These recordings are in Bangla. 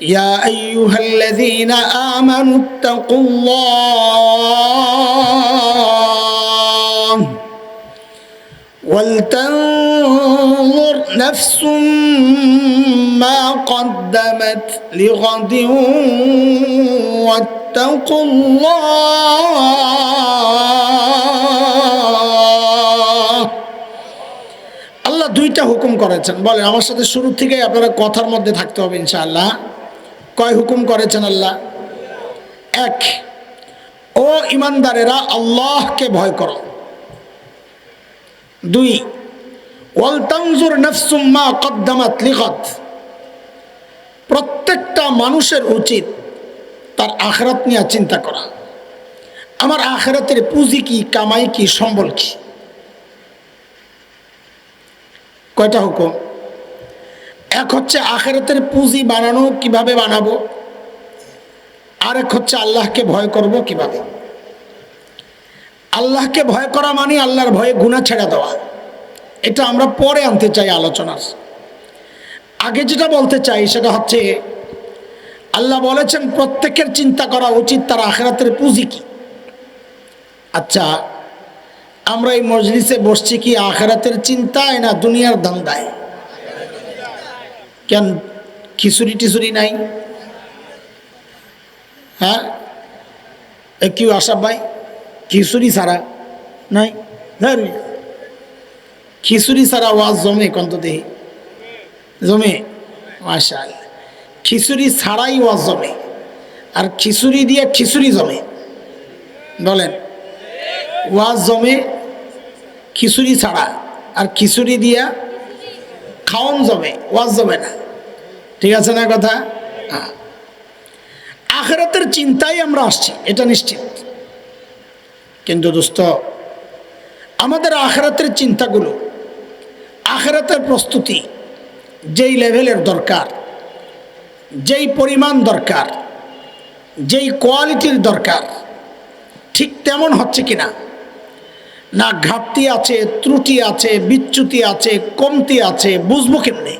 يا أيها الذين آمنوا اتقوا الله ولتنظر نفس ما قدمت لغد واتقوا الله আল্লাহ দুইটা হুকুম করেছেন বলেন আমার সাথে শুরু থেকেই আপনারা কথার মধ্যে থাকতে হবে ইনশাআল্লাহ কয় হুকুম করেছেন আল্লাহ? এক, ও ইমানদারেরা আল্লাহকে ভয় করো। দুই ওয়ালতানজুর নফসুম্মা কদ্দামাত লিগত প্রত্যেকটা মানুষের উচিত তার আখরাত নিয়ে চিন্তা করা। আমার আখরাতের পুঁজি কি, কামাই কি, সম্বল কি? কয়টা হুকুম? এক হচ্ছে আখেরাতের পুঁজি বানানো, কীভাবে বানাবো? আরেক হচ্ছে আল্লাহকে ভয় করব, কীভাবে? আল্লাহকে ভয় করা মানে আল্লাহর ভয়ে গুণা ছেড়ে দেওয়া। এটা আমরা পরে আনতে চাই আলোচনার। আগে যেটা বলতে চাই সেটা হচ্ছে, আল্লাহ বলেছেন, প্রত্যেকের চিন্তা করা উচিত তার আখেরাতের পুঁজি কি। আচ্ছা আমরা এই মজলিসে বসছি কি আখেরাতের চিন্তায় না দুনিয়ার ধান্দায়? কেন খিচুড়ি টিচুড়ি নাই? হ্যাঁ? এ কি আসাব ভাই? খিচুড়ি ছাড়া নাই? ধরবি খিচুড়ি ছাড়া ওয়াজ জমে কন্ত দেহি। জমে? মাশাল খিচুড়ি ছাড়াই ওয়াজ জমে। আর খিচুড়ি দিয়ে খিচুড়ি জমে। বলেন। ওয়াজ জমে খিচুড়ি ছাড়া। আর খিচুড়ি দিয়া খাওয়ন জমে ওয়াজ জমে না। ঠিক আছে না কথা? আখেরাতের চিন্তাই আমরা আসছি, এটা নিশ্চিত। কিন্তু দোস্ত, আমাদের আখেরাতের চিন্তাগুলো, আখেরাতের প্রস্তুতি যেই লেভেলের দরকার, যেই পরিমাণ দরকার, যেই কোয়ালিটির দরকার, ঠিক তেমন হচ্ছে কিনা? না ঘাটতি আছে, ত্রুটি আছে, বিচ্যুতি আছে, কমতি আছে, বুঝব কেমনে?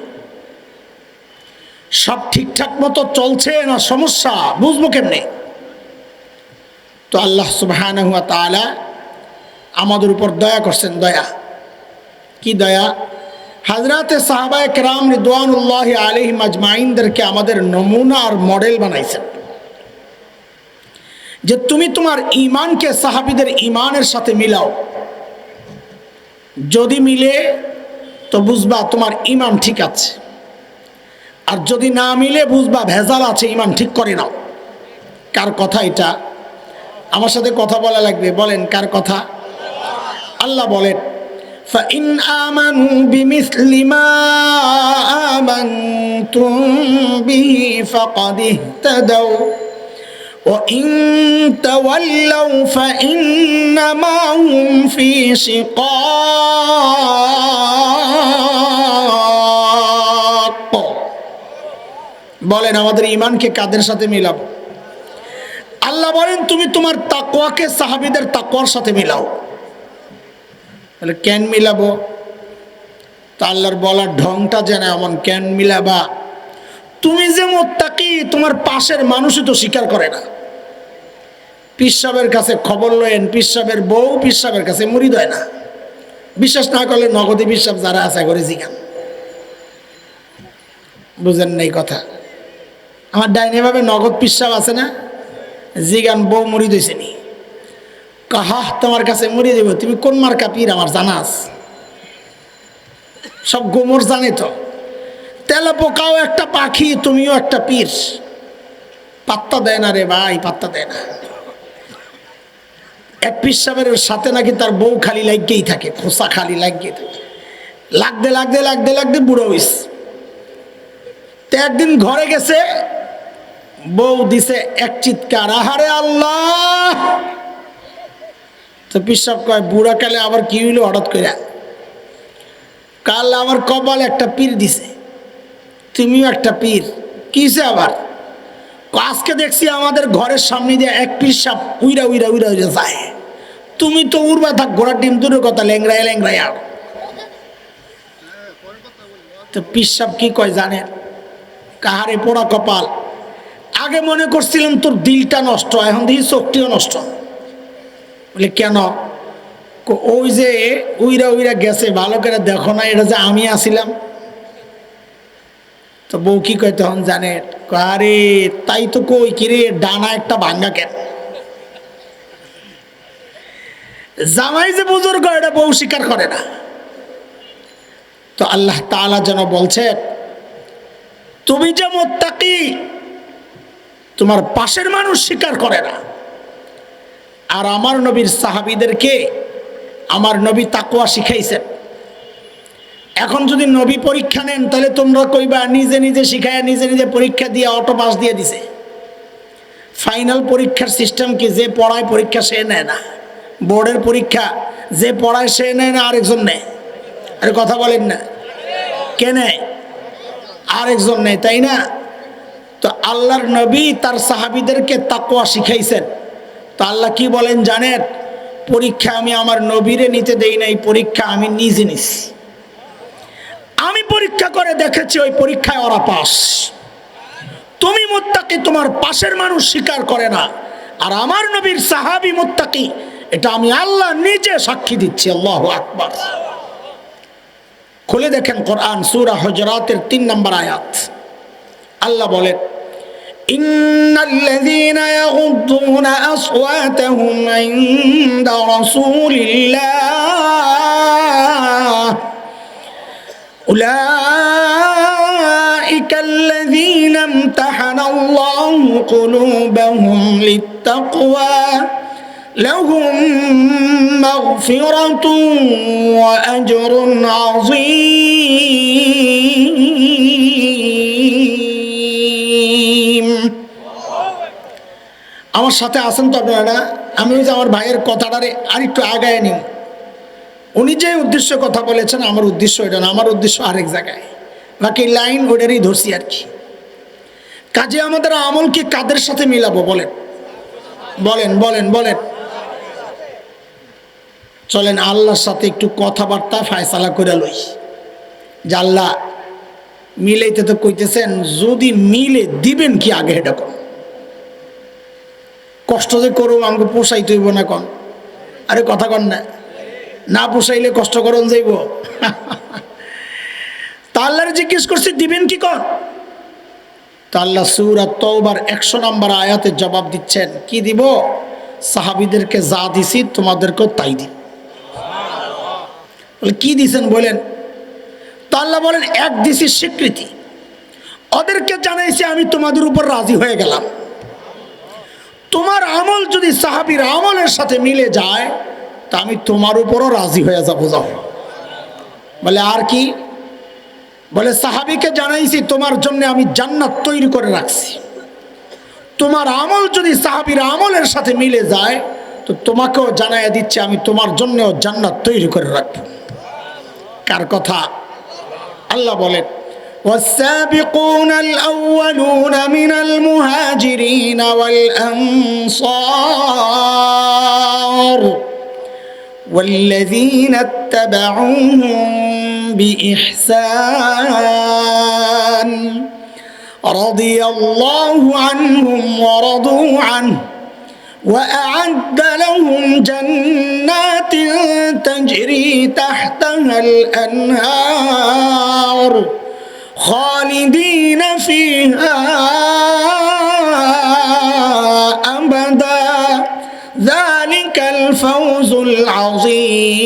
সব ঠিকঠাক মতো চলছে না সমস্যা? বুঝব কেমনে? তো আল্লাহ সুবাহান হুয়া তালা আমাদের উপর দয়া করছেন, দয়া। কি দয়া? হাজরাতে সাহাবায় কেরাম রিদওয়ানুল্লাহ আলহি মাজমাইনদেরকে আমাদের নমুনা আর মডেল বানাইছেন। যে তুমি তোমার ইমানকে সাহাবিদের ইমানের সাথে মিলাও। যদি মিলে তো বুঝবা তোমার ইমান ঠিক আছে আর যদি না মিলে বুঝবা ভেজাল আছে ইমান ঠিক করে নাও কার কথা এটা আমার সাথে কথা বলা লাগবে বলেন কার কথা আল্লাহ বলেন فإن آمنوا بمثل ما آمنتم به فقد اهتدوا وإن تولوا فإنما هم في شقاق বলেন আমাদের ইমানকে কাদের সাথে মিলাবো আল্লাহ বলেন তুমি তোমার তাকওয়াকে সাহাবিদের তাকওয়ার সাথে মিলাও তাহলে কেন মিলাবো তা আল্লাহর বলার ঢংটা যেন এমন কেন মিলাবা তুমি যে মোত্তাকি তোমার পাশের মানুষই তো স্বীকার করে না পিসাবের কাছে খবর লয়েন পিসাবের বউ পিসাবের কাছে মুড়ি দেয় না। বিশ্বাস না করলে নগদে বিশ্বাস যারা আশা করে জিগান। বুঝেন নাই কথা। আমার ডাইনে ভাবে নগদ পিসাব আছে না? জিগান বউ মুড়ি দিয়েছে নি। কাহা তোমার কাছে মুড়ি দেব, তুমি কোন মার্কা পীর আমার জানাস সব গোমর জানে তো। তেলা পোকাও একটা পাখি, তুমিও একটা পীর। পাত্তা দেয় না রে ভাই, পাত্তা দেয় না। এক পীর সাহেবের সাথে নাকি তার বউ খালি লাগতেই থাকে, খোসা খালি লাগিয়ে থাকে। লাগতে লাগতে লাগতে লাগতে বুড়ো হইস। তো একদিন ঘরে গেছে, বউ দিছে এক চিৎকার, আহারে আল্লাহ! তো পিসাব কয়, বুড়া কালে আবার কি হইল হঠাৎ করে কাল আমার কপাল একটা পীর দিছে, তুমিও একটা পীর, কিসে আবার? আজকে দেখছি আমাদের ঘরের সামনে দিয়ে এক পিস সাপ উইরা উইরা উইরা যায়। তুমি তো উড়বা থাক, ঘোড়ার ডিম, দূরের কথা ল্যাংরায় ল্যাংরায় আর তো পিসাব কি কয় জানেন কাহারে পোড়া কপাল। আগে মনে করছিলাম তোর দিলটা নষ্ট, এখন দেখি চোখটিও নষ্ট। বলে, কেন? ওই যে উইরা উইরা গেছে, ভালো করে দেখো না, এটা যে আমি আসিলাম তো বউ কি কয় তখন জানে? আরে তাই তো কই, কিরে, ডানা একটা ভাঙ্গা কেন? জামাই যে বুজুর্গ, এটা বউ স্বীকার করে না। তো আল্লাহ তাআলা যেন বলছেন, তুমি যে মোত্তাকি, তোমার পাশের মানুষ স্বীকার করে না। আর আমার নবীর সাহাবিদেরকে আমার নবী তাকুয়া শিখাইছেন। এখন যদি নবী পরীক্ষা নেন, তাহলে তোমরা কইবা, নিজে নিজে শিখায়, নিজে নিজে পরীক্ষা দিয়ে অটো পাস দিয়ে দিছে। ফাইনাল পরীক্ষার সিস্টেম কি? যে পড়ায় পরীক্ষা সে নেয় না। বোর্ডের পরীক্ষা, যে পড়ায় সে নেয় না, আরেকজন নেয়। আরে কথা বলেন না। কে নেয়? আরেকজন নেয়, তাই না? তো আল্লাহর নবী তার সাহাবিদেরকে তাকোয়া শিখাইছেন। তো আল্লাহ কি বলেন জানেন? পরীক্ষা আমি আমার নবীরে নিতে দেই নাই, পরীক্ষা আমি নিজে নিছি। আমি পরীক্ষা করে দেখেছি, ওই পরীক্ষায় ওরা পাস তুমি মোত্তাকি, তোমার পাশের মানুষ স্বীকার করে না। আর আমার নবীর সাহাবি মোত্তাকি এটা আমি আল্লাহ নিজে সাক্ষী দিচ্ছি আল্লাহ আকবার খুলে দেখেন কোরআন সূরা হজরাতের তিন নম্বর আয়াত আল্লাহ বলেন إن الذين يغضون أصواتهم عند رسول الله أولئك الذين امتحن الله قلوبهم للتقوى لهم مغفرة وأجر عظيم আমার সাথে আছেন তো আপনারা আমি ওই যে আমার ভাইয়ের কথাটারে আরেকটু আগায় নিই উনি যে উদ্দেশ্য কথা বলেছেন আমার উদ্দেশ্য এটা না আমার উদ্দেশ্য আরেক জায়গায় বাকি লাইন ওটারই ধরছি আর কি কাজে আমাদের আমলকে কাদের সাথে মিলাবো বলেন বলেন বলেন বলেন চলেন আল্লাহর সাথে একটু কথাবার্তা ফায়সালা করে লই। আল্লাহ মিলাইতে তো কইতেছেন, যদি মিলে দিবেন কি আগে এটা কোন? কষ্ট যে করুম, আমাকে পোষাই তৈব না কন? আরে কথা কন না। না পোষাইলে কষ্ট করন যাইব। তা জিজ্ঞেস করছি, দিবেন কি কন? তা আল্লাহ আর তওবার একশো নম্বর আয়াতের জবাব দিচ্ছেন, কি দিব? সাহাবিদেরকে যা দিছি তোমাদেরকেও তাই দিন বলে কি দিছেন বলেন? তা আল্লাহ বলেন, এক দিছি স্বীকৃতি। ওদেরকে জানাইছি আমি তোমাদের উপর রাজি হয়ে গেলাম। তোমার আমল যদি সাহাবির আমলের সাথে মিলে যায়, তা আমি তোমার উপরও রাজি হয়ে যাব, যাও। বলে আর কি? বলে, সাহাবিকে জানাইছি, তোমার জন্য আমি জান্নাত তৈরি করে রাখছি। তোমার আমল যদি সাহাবির আমলের সাথে মিলে যায়, তো তোমাকেও জানাইয়া দিচ্ছে, আমি তোমার জন্যও জান্নাত তৈরি করে রাখব। কার কথা আল্লাহ বলেন والسابقون الأولون من المهاجرين والأنصار والذين اتبعوهم بإحسان رضي الله عنهم ورضوا عنه وأعد لهم جنات تجري تحتها الأنهار خالدين فيها أبدا ذلك الفوز العظيم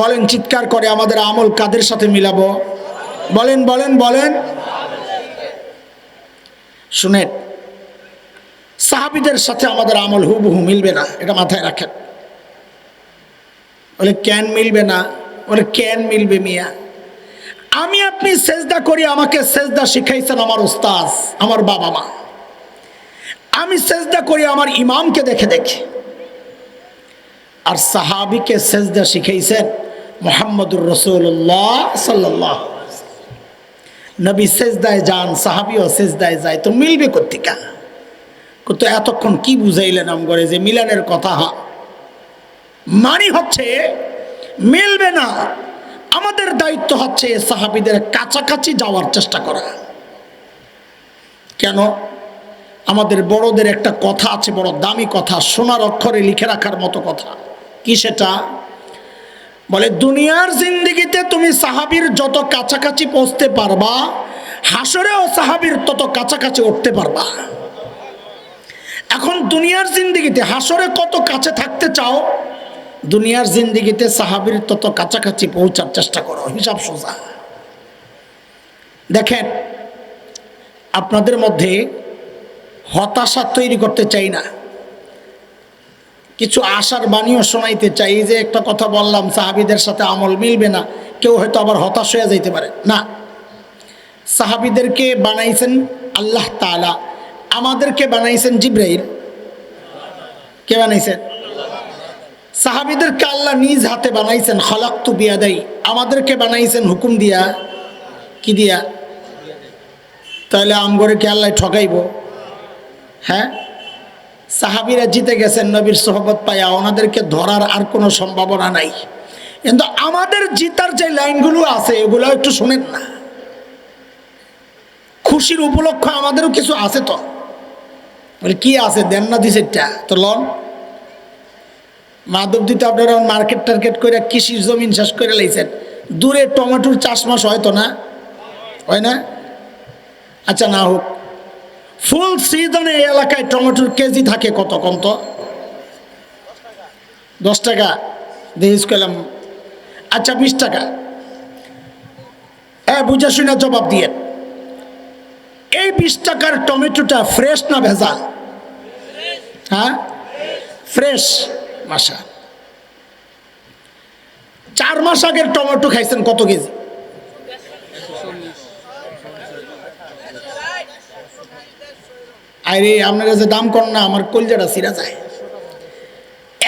বলেন চিৎকার করে আমাদের আমল কাদের সাথে মিলাবো বলেন বলেন বলেন শুনেন, সাহাবিদের সাথে আমাদের আমল হুবহু মিলবে না, এটা মাথায় রাখেন। বলে ক্যান মিলবে না? বলে ক্যান মিলবে মিয়া? আমি আপনি সেজদা করি, আমাকে সেজদা শিখাইছেন আমার ওস্তাজ আমার বাবা মা। আমি সেজদা করি, আমার ইমামকে দেখে দেখে। আর সাহাবিকে সেজদা শিখাইছেন মোহাম্মদুর রসুল্লাহ সাল্লাহ নবী সেজদায় যান, সাহাবিও সেজদায় যায়, তো মিলবে কর্তিকা তো এতক্ষণ কি বুঝাইলেন করে যে মিলানের কথা? হা মানি হচ্ছে, মিলবে না। আমাদের দায়িত্ব হচ্ছে সাহাবিদের কাছাকাছি যাওয়ার চেষ্টা করা। কেন? আমাদের বড়দের একটা কথা আছে, বড় দামি কথা, সোনার অক্ষরে লিখে রাখার মতো কথা। কি সেটা? বলে, দুনিয়ার জিন্দিগিতে তুমি সাহাবির যত কাছাকাছি পৌঁছতে পারবা হাসরেও সাহাবির তত কাছাকাছি উঠতে পারবা। এখন দুনিয়ার জিন্দিগিতে হাসরে কত কাছে থাকতে চাও, দুনিয়ার জিন্দিগিতে সাহাবির তত কাছাকাছি পৌঁছার চেষ্টা করো, হিসাব সোজা। দেখেন, আপনাদের মধ্যে হতাশা তৈরি করতে চাই না। কিছু আশার বাণীও শোনাইতে চাই। যে একটা কথা বললাম, সাহাবিদের সাথে আমল মিলবে না, কেউ হয়তো আবার হতাশ হয়ে যাইতে পারে। না। সাহাবিদেরকে বানাইছেন আল্লাহ তালা আমাদেরকে বানাইছেন জিব্রাইল। কে বানাইছেন সাহাবিদেরকে আল্লাহ নিজ হাতে বানাইছেন, খলাক্তু বিয়াদাই। আমাদেরকে বানাইছেন হুকুম দিয়া। কি দিয়া? তাহলে আমগরে আল্লাহ ঠকাইব হ্যাঁ? সাহাবিরা জিতে গেছেন, নবীর সোহবত পাইয়া। ওনাদেরকে ধরার আর কোনো সম্ভাবনা নাই। কিন্তু আমাদের জিতার যে লাইনগুলো আছে, এগুলো একটু শোনেন না। খুশির উপলক্ষ আমাদেরও কিছু আছে তো। কি আছে? দেন না দিছেটা তো লন। মাধব দিতে আপনারা মার্কেট টার্কেট করে কৃষির জমিন শেষ করে লাইছেন। দূরে টমেটোর চাষমাস হয়তো না? হয় না? আচ্ছা না হোক। ফুল সিজনে এই এলাকায়, টমেটোর কেজি থাকে কত কম তো? দশ টাকা। দেখিস করলাম। আচ্ছা বিশ টাকা। হ্যাঁ বুঝে শুনে জবাব দিয়ে। এই বিশ টাকার টমেটোটা ফ্রেশ না ভেজাল? হ্যাঁ? ফ্রেশ মাসা চার মাস আগের টমেটো খাইছেন কত কেজি? আরে আপনারা যে দাম কর না, আমার কলজাটা সিরা যায়।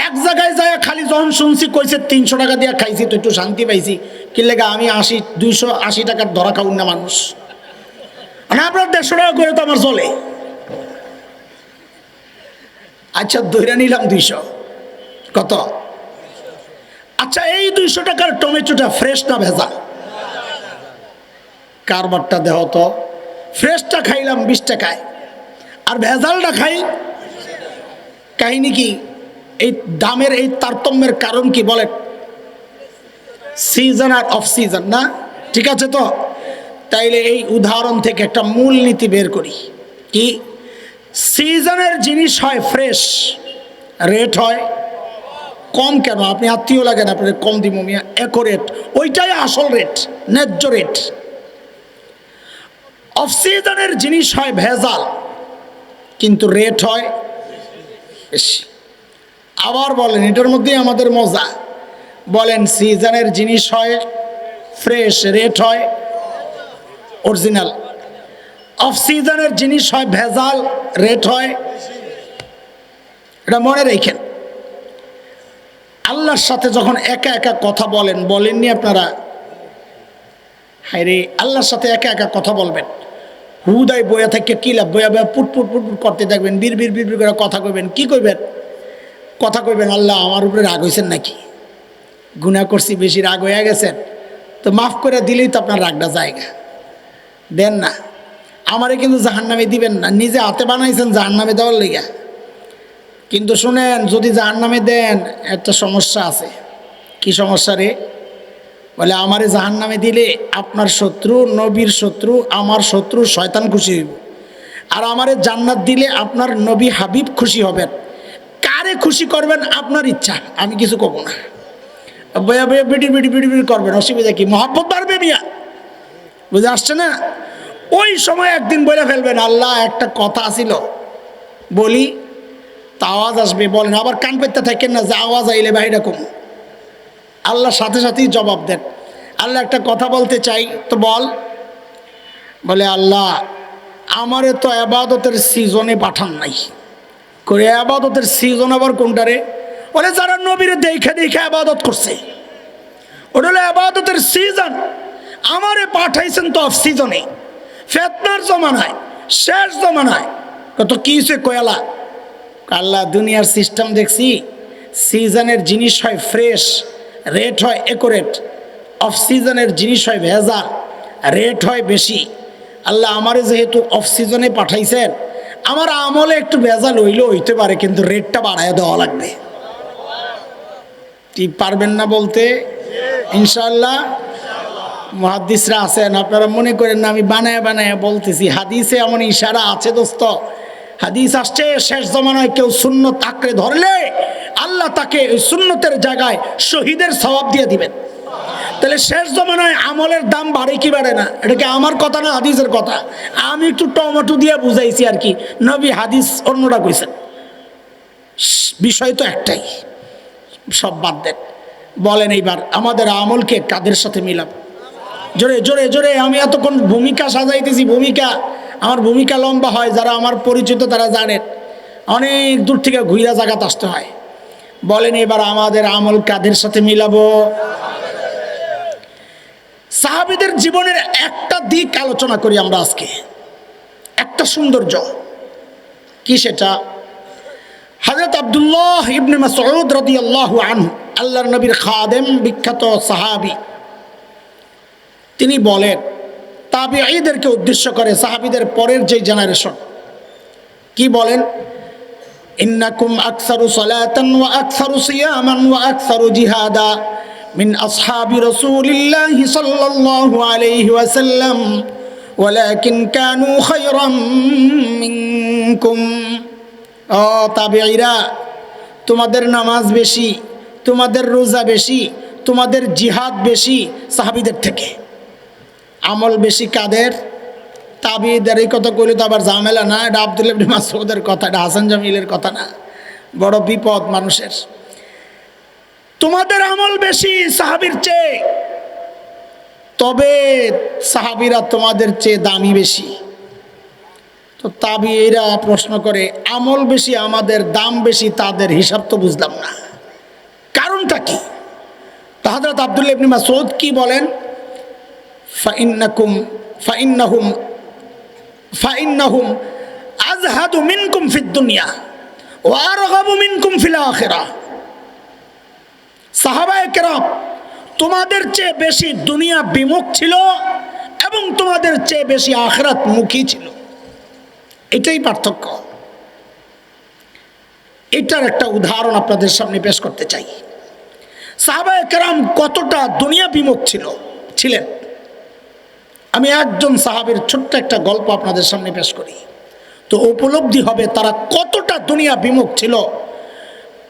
এক জায়গায় যায়, খালি যখন শুনছি কইছে তিনশো টাকা দিয়ে খাইছি, তো একটু শান্তি পাইছি। কি লেগে, আমি আশি, দুইশো আশি টাকার ধরা খাউন না মানুষ। আর আপনার দেড়শো টাকা করে তো আমার চলে। আচ্ছা দইরা নিলাম দুইশো। কত? আচ্ছা এই দুইশো টাকার টমেটোটা ফ্রেশ না ভেজা? কারবারটা দেহ তো। ফ্রেশটা খাইলাম বিশ টাকায়। আর ভেজালটা খাই। কাহিনী কি? এই দামের এই তারতম্যের কারণ কি বলেন সিজন আর অফ সিজন না? ঠিক আছে তো? তাইলে এই উদাহরণ থেকে একটা মূল নীতি বের করি। কি? সিজনের জিনিস হয় ফ্রেশ রেট হয় কম কেন? আপনি আত্মীয় লাগেন আপনার কম দিব মিয়া রেট ওইটাই আসল রেট ন্যায্য রেট অফ সিজনের জিনিস হয় ভেজাল। কিন্তু রেট হয় বেশি। আবার বলেন, এটার মধ্যেই আমাদের মজা। বলেন, সিজনের জিনিস হয়, ফ্রেশ রেট হয়, অরিজিনাল। অফ সিজনের জিনিস হয়, ভেজাল রেট হয়। এটা মনে রেখেন। আল্লাহর সাথে যখন একা একা কথা বলেন, বলেননি আপনারা? হায় রে আল্লাহর সাথে একা একা কথা বলবেন। হুদায় বয়া থেকে কী লাভ? বয়া বয়া পুট পুট পুট পুট করতে থাকবেন, বীর বীর বীর বীর করে কথা কইবেন, কি কইবেন? কথা কইবেন, আল্লাহ আমার উপরে রাগ হয়েছেন নাকি? গুণা করছি, বেশি রাগ হয়ে গেছেন। তো মাফ করে দিলেই তো আপনার রাগটা জায়গা দেন না। আমারে কিন্তু জাহান্নামে দিবেন না। নিজে হাতে বানাইছেন জাহান্নামে দেওয়ার লেগা। কিন্তু শুনেন, যদি জাহান্নামে দেন, একটা সমস্যা আছে। কি সমস্যা রে? বলে, আমারে জাহান নামে দিলে আপনার শত্রু, নবীর শত্রু, আমার শত্রু শয়তান খুশি হইব। আর আমারে জান্নাত দিলে আপনার নবী হাবিব খুশি হবেন। কারে খুশি করবেন? আপনার ইচ্ছা। আমি কিছু কব না। বয়া বয়া বিটি বিটি বিড়ি বিড়ি করবেন। অসুবিধা কি? মহাব্বত বাড়বে মিয়া। বুঝে আসছে না? ওই সময় একদিন বলে ফেলবেন, আল্লাহ, একটা কথা ছিল। বলি, তা আওয়াজ আসবে। বলেন, আবার কান পেতে থাকেন না, যে আওয়াজ আইলে বাইরে কম। আল্লাহ সাথে সাথেই জবাব দেন। আল্লাহ একটা কথা বলতে চাই, তো বল। বলে, আল্লাহ, আমারে তো আবাদতের সিজনে পাঠান নাই। করে আবাদতের সিজন আবার কোনটারে বলে, যারা নবীরে দেখে দেখে আবাদত করছে। ওটা হলো আবাদতের সিজন। আমারে পাঠাইছেন তো অফ সিজনে ফেতনার জমানায়, শেষ জমানায়। কত কি সে কয়ালা আল্লাহ? দুনিয়ার সিস্টেম দেখছি, সিজনের জিনিস হয় ফ্রেশ রেট হয় একোরেট অফ সিজনের জিনিস হয় ভেজাল, রেট হয় বেশি। আল্লাহ আমারে যেহেতু অফ সিজনে পাঠাইছেন, আমার আমলে একটু ভেজাল হইলেও হইতে পারে, কিন্তু রেটটা বাড়ায় দেওয়া লাগবে। কি পারবেন না বলতে? ইনশাল্লাহ মহাদিসরা আছেন, আপনারা মনে করেন না, আমি বানায় বানায় বলতেছি। হাদিসে এমন ইশারা আছে দোস্ত। হাদিস আসছে, শেষ জমানায় কেউ শূন্য আঁকড়ে ধরলে আল্লাহ তাকে শূন্যতের জায়গায় শহীদের সবাব দিয়ে দিবেন। তাহলে শেষ জমানায় আমলের দাম বাড়ে কি বাড়ে না? এটা কি আমার কথা না হাদিসের কথা? আমি একটু টমেটো দিয়ে বুঝাইছি আর কি। নবী হাদিস অন্যটা কইছেন। বিষয় তো একটাই। সব বাদ দেন। বলেন এইবার, আমাদের আমলকে কাদের সাথে মিলাব? জোরে জোরে জোরে, আমি এতক্ষণ ভূমিকা সাজাইতেছি, ভূমিকা। আমার ভূমিকা লম্বা হয়, যারা আমার পরিচিত তারা জানেন। অনেক দূর থেকে ঘুইরা জায়গাতে আসতে হয়। বলেন এবার আমাদের আমল কাদের সাথে মিলাবো? সাহাবিদের জীবনের একটা দিক আলোচনা করি আমরা আজকে। একটা সৌন্দর্য। কি সেটা? হজরত আবদুল্লাহ ইবনে মাসউদ রাদিয়াল্লাহু আনহু, আল্লাহর নবীর খাদেম বিখ্যাত সাহাবী। তিনি বলেন, তাবিঈদেরকে উদ্দেশ্য করে সাহাবীদের পরের যে জেনারেশন কি বলেন? ইন্নাকুম আকসারু সালাতান ওয়া আকসারু সিয়ামান ওয়া আকসারু জিহাদা মিন আসহাবি রাসূলিল্লাহ সাল্লাল্লাহু আলাইহি ওয়াসাল্লাম। ওয়ালাকিন কানু খায়রাম মিনকুম। ও তাবেঈরা, তোমাদের নামাজ বেশি, তোমাদের রোজা বেশি, তোমাদের জিহাদ বেশি সাহাবিদের থেকে। আমল বেশি কাদের? তাবিদের এই কথা কইলে তো আবার ঝামেলা না? এটা আবদুল্লাহ ইবনে কথা, এটা হাসান জামিলের কথা না? বড় বিপদ মানুষের। তোমাদের আমল বেশি সাহাবির চেয়ে। তবে সাহাবিরা তোমাদের চেয়ে দামি বেশি। তো তাবিরা প্রশ্ন করে, আমল বেশি, আমাদের দাম বেশি, তাদের হিসাব তো বুঝলাম না। কারণটা কি? তাহাদরাত আবদুল্লাহ মাসউদ কি বলেন? ফাইন্নাকুম ফাইন্নাহুম ফাইন্নাহুম আজহাদু মিনকুম ফিদ দুনিয়া ওয়া আরগাবু মিনকুম ফিল আখিরাহ সাহাবায়ে কেরাম, তোমাদের চেয়ে বেশি দুনিয়া বিমুখ ছিল এবং তোমাদের চেয়ে বেশি আখরাত মুখী ছিল। এটাই পার্থক্য। এটার একটা উদাহরণ আপনাদের সামনে পেশ করতে চাই। সাহাবায়ে কেরাম কতটা দুনিয়া বিমুখ ছিল, ছিলেন? আমি একজন সাহাবের ছোট্ট একটা গল্প আপনাদের সামনে পেশ করি। তো উপলব্ধি হবে তারা কতটা দুনিয়া বিমুখ ছিল,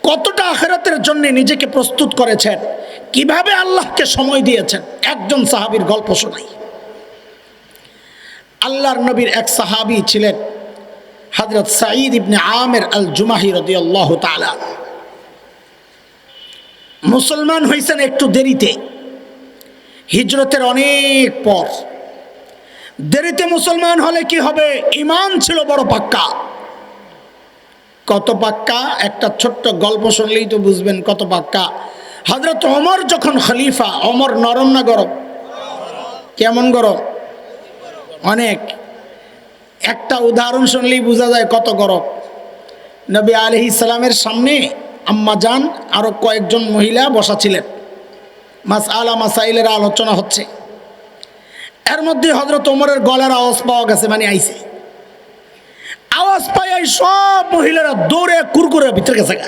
কতটা আখেরাতের জন্য নিজেকে প্রস্তুত করেছেন, কীভাবে আল্লাহকে সময় দিয়েছেন, একজন সাহাবীর গল্প শোনাই। আল্লাহর নবীর এক সাহাবী ছিলেন হজরত সাঈদ ইবনে আমের আল জুমাহি রদি আল্লাহ মুসলমান হয়েছেন একটু দেরিতে, হিজরতের অনেক পর। দেরিতে মুসলমান হলে কি হবে? ইমান ছিল বড় পাক্কা। কত পাক্কা? একটা ছোট্ট গল্প শুনলেই তো বুঝবেন কত পাক্কা। হজরত অমর যখন খলিফা অমর নরম না গরম? কেমন গরম? অনেক। একটা উদাহরণ শুনলেই বোঝা যায় কত গরম। নবী আলহি ইসলামের সামনে আম্মা যান আরও কয়েকজন মহিলা বসা ছিলেন। মাস আলা মাসাইলের আলোচনা হচ্ছে। এর মধ্যে হজরত ওমরের গলার আওয়াজ পাওয়া গেছে মানে আইছে। আওয়াজ এই সব মহিলারা দৌড়ে কুরকুরে ভিতরে গেছে গা।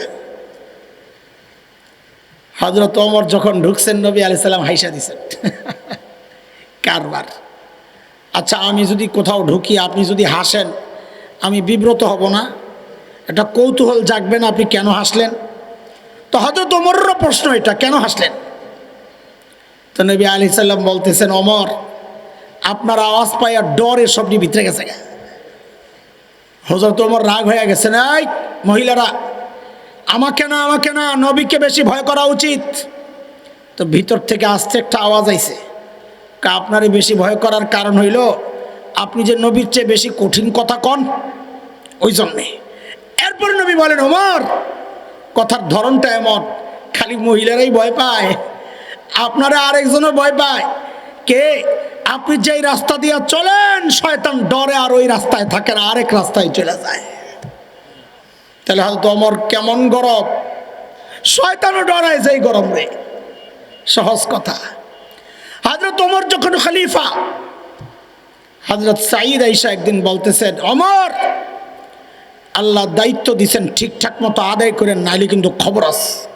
হজরত ওমর যখন ঢুকছেন, নবী আলি সাল্লাম হাইসা দিছেন। কারবার। আচ্ছা আমি যদি কোথাও ঢুকি, আপনি যদি হাসেন, আমি বিব্রত হব না। এটা কৌতূহল জাগবেন আপনি কেন হাসলেন? তো হজরত ওমরেরও প্রশ্ন এটা, কেন হাসলেন? তো নবী আলি সাল্লাম বলতেছেন অমর আপনার আওয়াজ পাই আর ডরে সবটি ভিতরে গেছে হজরত ওমর রাগ হয়ে গেছে, এই মহিলারা, আমাকে না আমাকে না, নবীকে বেশি ভয় করা উচিত। তো ভিতর থেকে আসতে একটা আওয়াজ আইছে আপনারই বেশি ভয় করার কারণ হইল, আপনি যে নবীর চেয়ে বেশি কঠিন কথা কন, ওই জন্যে। এরপরে নবী বলেন, ওমর, কথার ধরনটা এমন, খালি মহিলারাই ভয় পায়, আপনারা আরেকজনও ভয় পায়। কে? আপনি যেই রাস্তা দিয়ে চলেন, শয়তান ডরে আর ওই রাস্তায় থাকে আরেক রাস্তায় চলে যায়। তাহলে হয়তো অমর কেমন গরম? শয়তানও ডরায় যেই গরম রে। সহজ কথা। হজরত ওমর যখন খলিফা হজরত সাঈদ আইসা একদিন বলতেছেন অমর আল্লাহ দায়িত্ব দিছেন ঠিকঠাক মতো আদায় করেন, নাইলে কিন্তু খবর আছে।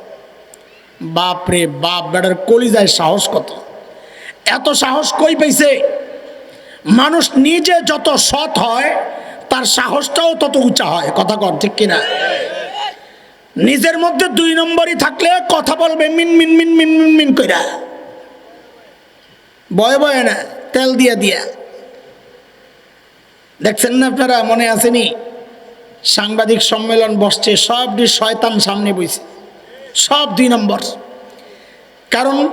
বাপ রে বাপ, বেটার কলিজায় সাহস কত? এত সাহস কই পাইছে? মানুষ নিজে যত সৎ হয়, তার সাহসটাও তত উঁচা হয়। কথা কর ঠিক কিনা? নিজের মধ্যে দুই নম্বরই থাকলে কথা বলবে মিন মিন মিন মিন মিন মিন কইরা। বয়ে বয়ে না, তেল দিয়া দিয়া। দেখছেন না আপনারা, মনে আসেনি সাংবাদিক সম্মেলন বসছে সব শয়তান সামনে বইছে। সব দুই নম্বর। কারণ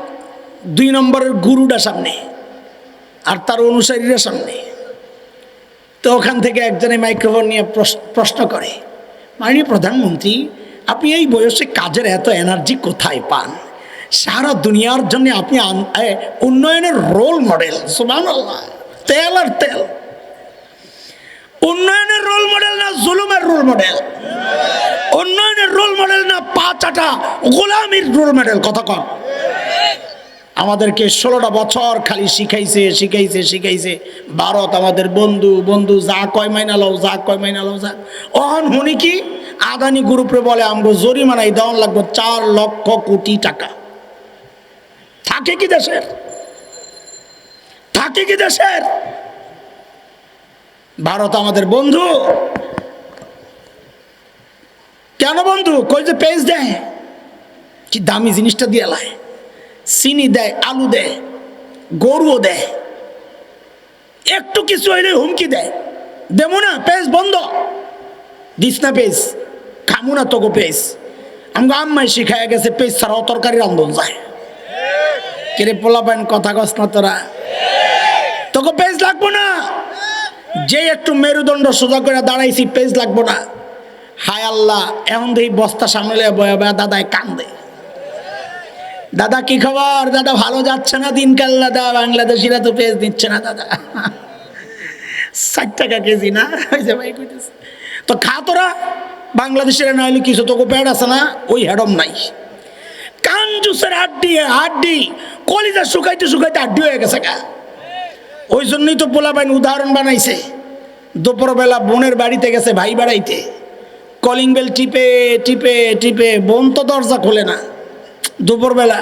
দুই নম্বরের গুরুটা সামনে আর তার অনুসারীরা সামনে। তো ওখান থেকে একজনে মাইক্রোফোন নিয়ে প্রশ- প্রশ্ন করে, মাননীয় প্রধানমন্ত্রী, আপনি এই বয়সে কাজের এত এনার্জি কোথায় পান? সারা দুনিয়ার জন্য আপনি উন্নয়নের রোল মডেল সুবান তেল আর তেল। উন্নয়নের রোল মডেল না জুলুমের রোল মডেল উন্নয়নের রোল মডেল না পাঁচাটা গোলামির রোল মডেল কথা কন। আমাদেরকে ষোলোটা বছর খালি শিখাইছে শিখাইছে শিখাইছে। ভারত আমাদের বন্ধু বন্ধু, যা কয় মাইনা লও, যা কয় মাইনা লও, যা। অহন শুনি কি? আদানি গ্রুপে বলে, আমগো জরিমানাই দেওয়ান লাগবে চার লক্ষ কোটি টাকা। থাকে কি দেশের? থাকে কি দেশের? ভারত আমাদের বন্ধু। কেন বন্ধু? কই যে পেজ দেয়? কি দামি জিনিসটা দিয়ে লাই চিনি দেয়, আলু দেয়, গরুও দেয়। একটু কিছু হইলে হুমকি দেয়। দেবো না পেজ বন্ধ। দিস না পেজ খামু না তোকে পেজ আমাকে আম্মাই শিখায় গেছে পেজ ছাড়াও তরকারি রান্ধন যায়। কিরে পোলা পাইন কথা কস না তোরা। তোকে পেজ লাগবো না। যে একটু মেরুদণ্ড সোজা করে দাঁড়াইছি পেজ লাগবো না। হায় আল্লাহ, এখন দেখি বস্তা সামনে লিয়ে বয়া বয়া দাদায় কান্দে। দাদা, কি খবর? দাদা, ভালো যাচ্ছে না দিনকাল? দাদা, বাংলাদেশিরা তো পেজ দিচ্ছে না, দাদা। ষাট টাকা কেজি না? ওই যে ভাই তো খা তোরা। বাংলাদেশের না হলে কিছু তোকে প্যাড আছে না? ওই হেডম নাই। কান জুসের হাড্ডি হাড্ডি। কলিজা শুকাইতে শুকাইতে হাড্ডি হয়ে গেছে গা। ওই জন্যই তো পোলা বাইন উদাহরণ বানাইছে। দুপুরবেলা বোনের বাড়িতে গেছে ভাই বেড়াইতে। কলিং বেল টিপে টিপে টিপে, বোন তো দরজা খোলে না। দুপুরবেলা।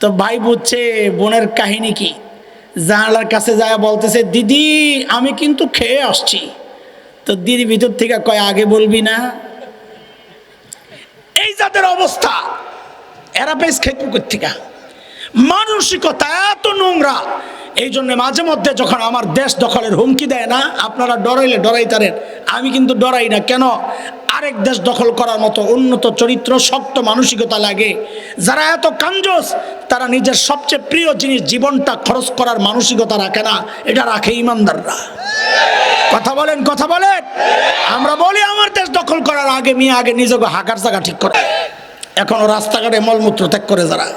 তো ভাই বুঝছে বোনের কাহিনী কি? জানালার কাছে যায়, বলতেছে, দিদি, আমি কিন্তু খেয়ে আসছি। তো দিদি ভিতর থেকে কয়, আগে বলবি না? এই জাতের অবস্থা, এরা বেশ খেতে থেকে। মানসিকতা এত নোংরা এই জন্য মাঝে মধ্যে যখন আমার দেশ দখলের হুমকি দেয় না, আপনারা ডরাইলে ডরাইতারেন আমি কিন্তু ডরাই না। কেন? আরেক দেশ দখল করার মতো উন্নত চরিত্র, শক্ত মানসিকতা লাগে। যারা এত কাঞ্জস, তারা নিজের সবচেয়ে প্রিয় জিনিস জীবনটা খরচ করার মানসিকতা রাখে না। এটা রাখে ইমানদাররা। কথা বলেন কথা বলেন। আমরা বলি আমার দেশ দখল করার আগে মেয়ে আগে নিজেকে হাঁকার জায়গা ঠিক করে। এখনও রাস্তাঘাটে মলমূত্র ত্যাগ করে যারা।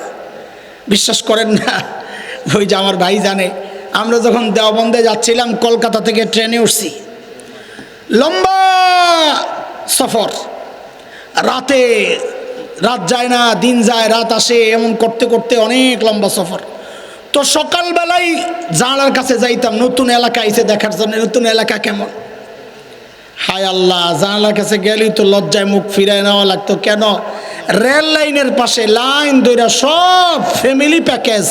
বিশ্বাস করেন না? ওই যে আমার ভাই জানে। আমরা যখন দেওবন্দে যাচ্ছিলাম, কলকাতা থেকে ট্রেনে উঠছি। লম্বা সফর। রাতে রাত যায় না, দিন যায়, রাত আসে, এমন করতে করতে অনেক লম্বা সফর। তো সকালবেলায় জানালার কাছে যাইতাম, নতুন এলাকা এসে দেখার জন্য, নতুন এলাকা কেমন? হায় আল্লাহ, জানালার কাছে গেলেই তো লজ্জায় মুখ ফিরায় নেওয়া লাগতো। কেন? রেল লাইনের পাশে লাইন দইরা সব ফ্যামিলি প্যাকেজ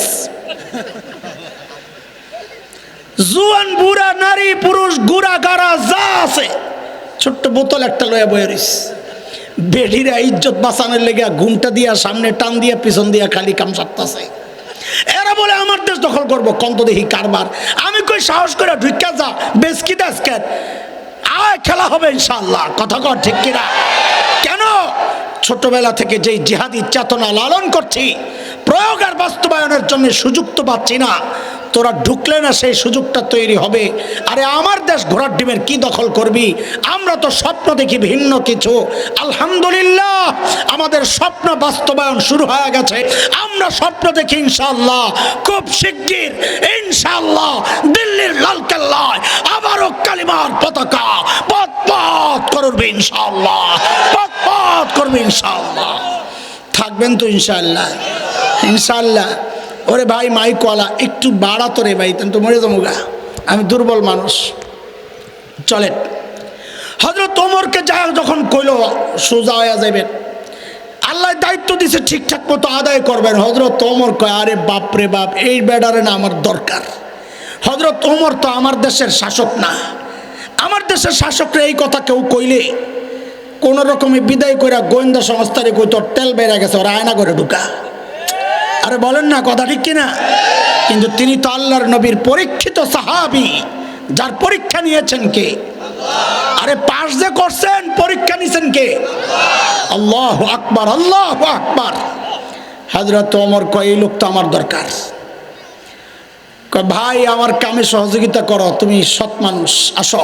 জুয়ান বুড়া, নারী, পুরুষ গুড়া গাড়া যা আছে। ছোট্ট বোতল একটা লয়া বয়ে রইস। ইজ্জত বাঁচানোর লেগে ঘুমটা দিয়া, সামনে টান দিয়া, পিছন দিয়া খালি কাম সারতাছে। এরা বলে, আমার দেশ দখল করব, কন্ত দেখি কারবার। আমি কই, সাহস করে ঢুকা যা বেশ কি দাস আয়, খেলা হবে ইনশাল্লাহ কথা কর ঠিক কেন? ছোটবেলা থেকে যেই জিহাদি চেতনা লালন করছি, প্রয়োগ আর বাস্তবায়নের জন্য সুযোগ তো পাচ্ছি না। তোরা ঢুকলে না সেই সুযোগটা তৈরি হবে। আরে আমার দেশ ঘোড়ার ডিমের কি দখল করবি? আমরা তো স্বপ্ন দেখি ভিন্ন কিছু। আলহামদুলিল্লাহ, আমাদের স্বপ্ন বাস্তবায়ন শুরু হয়ে গেছে। আমরা স্বপ্ন দেখি ইনশাল্লাহ খুব শিগগির ইনশাল্লাহ দিল্লির লালকেল্লায় আবারও কালিমার পতাকা পথ পথ করবে ইনশাল্লাহ পথ পথ করবে ইনশাল্লাহ থাকবেন তো ইনশাল্লাহ ইনশাল্লাহ ওরে ভাই মাই কলা একটু বাড়াতো রে ভাই তো মরে যাব গা। আমি দুর্বল মানুষ। চলেন। হজরত ওমরকে যা যখন কইল, সোজা হয়ে যাবেন আল্লাহ দায়িত্ব দিছে ঠিকঠাক মতো আদায় করবেন। হজরত ওমর কয়, আরে বাপ রে বাপ, এই বেডারে না আমার দরকার। হজরত ওমর তো আমার দেশের শাসক না। আমার দেশের শাসকরা এই কথা কেউ কইলে কোন রকমে বিদায় করে গোয়েন্দা সংস্থারে কই তেল বেড়ে গেছে, ওরা আয়না করে ঢুকা। আরে বলেন না, কথা ঠিক কিনা? কিন্তু তিনি তো আল্লাহর নবীর পরীক্ষিত সাহাবি, যার পরীক্ষা নিয়েছেন কে? আরে পাশ যে করছেন, পরীক্ষা নিছেন কে? আল্লাহ আকবার আল্লাহ আকবার। হাজরত ওমর কয়, এই লোক তো আমার দরকার। ভাই, আমার কামে সহযোগিতা করো, তুমি সৎ মানুষ, আসো।